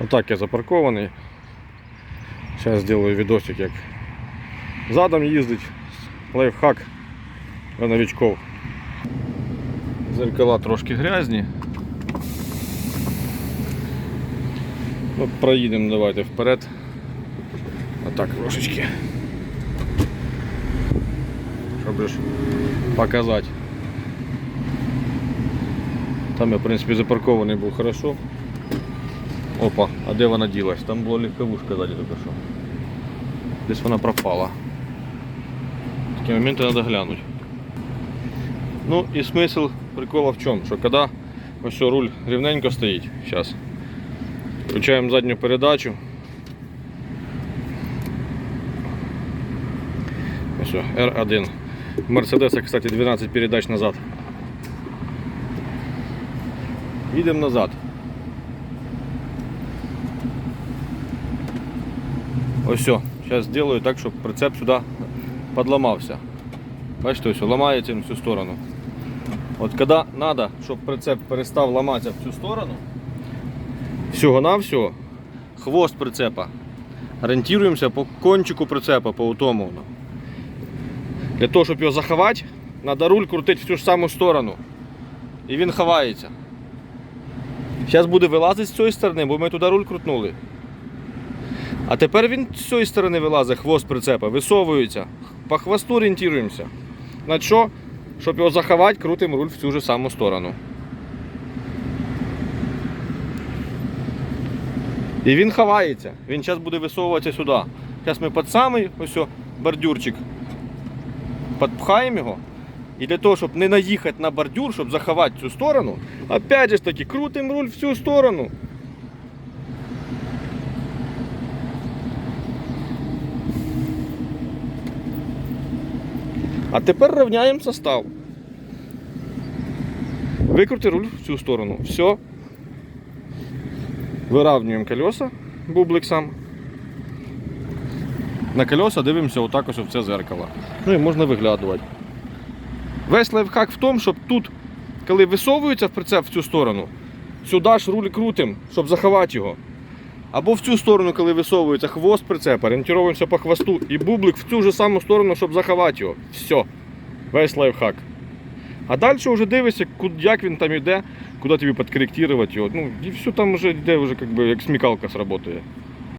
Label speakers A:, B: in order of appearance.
A: Отак я запаркований. Зараз зроблю відосик, як задом їздить. Лайфхак для новичков. Зеркала трошки грязні. Ну, проїдемо давайте вперед. Отак трошечки. Щоб ж показати. Там я, в принципі, запаркований був хорошо. Опа, а де вона ділась? Там була легковушка ззаді тільки що. Десь вона пропала. Такі моменти треба глянути. Ну і смисл прикола в чому? Що коли ось руль рівненько стоїть, зараз. Включаємо задню передачу. Ось, все, R1. В Мерседеса, кстати, 12 передач назад. Їдемо назад. Ось. Зараз зроблю так, щоб прицеп сюди підламався. Бачите, ось ламається в цю сторону. От коли треба, щоб прицеп перестав ламатися в цю сторону, всього-навсього хвост прицепа. Орієнтуємося по кончику прицепа, по утому. Для того, щоб його заховати, треба руль крутити в цю ж саму сторону. І він ховається. Зараз буде вилазити з цієї сторони, бо ми туди руль крутнули. А тепер він з цієї сторони вилазить, хвост прицепа, висовується. По хвосту орієнтуємося. На що? Щоб його заховати, крутимо руль в цю ж саму сторону. І він ховається. Він зараз буде висовуватися сюди. Зараз ми під самий ось бордюрчик підпхаємо його. І для того, щоб не наїхати на бордюр, щоб заховати цю сторону, опять же таки крутимо руль в цю сторону. А тепер рівняємо состав. Викрути руль в цю сторону. Все. Виравнюємо колеса, бублик сам. На колеса дивимося отак ось в це зеркало. Ну і можна виглядувати. Весь лайфхак в тому, щоб тут, коли висовується в прицеп в цю сторону, сюди ж руль крутим, щоб заховати його. Або в цю сторону, коли висовується хвост прицепа, орієнтуємося по хвосту і бублик в цю ж саму сторону, щоб заховати його. Все. Весь лайфхак. А далі вже дивишся, як він там йде, куди тобі підкоректувати його. Ну, і все там вже йде, вже, як, би, як смікалка сработає.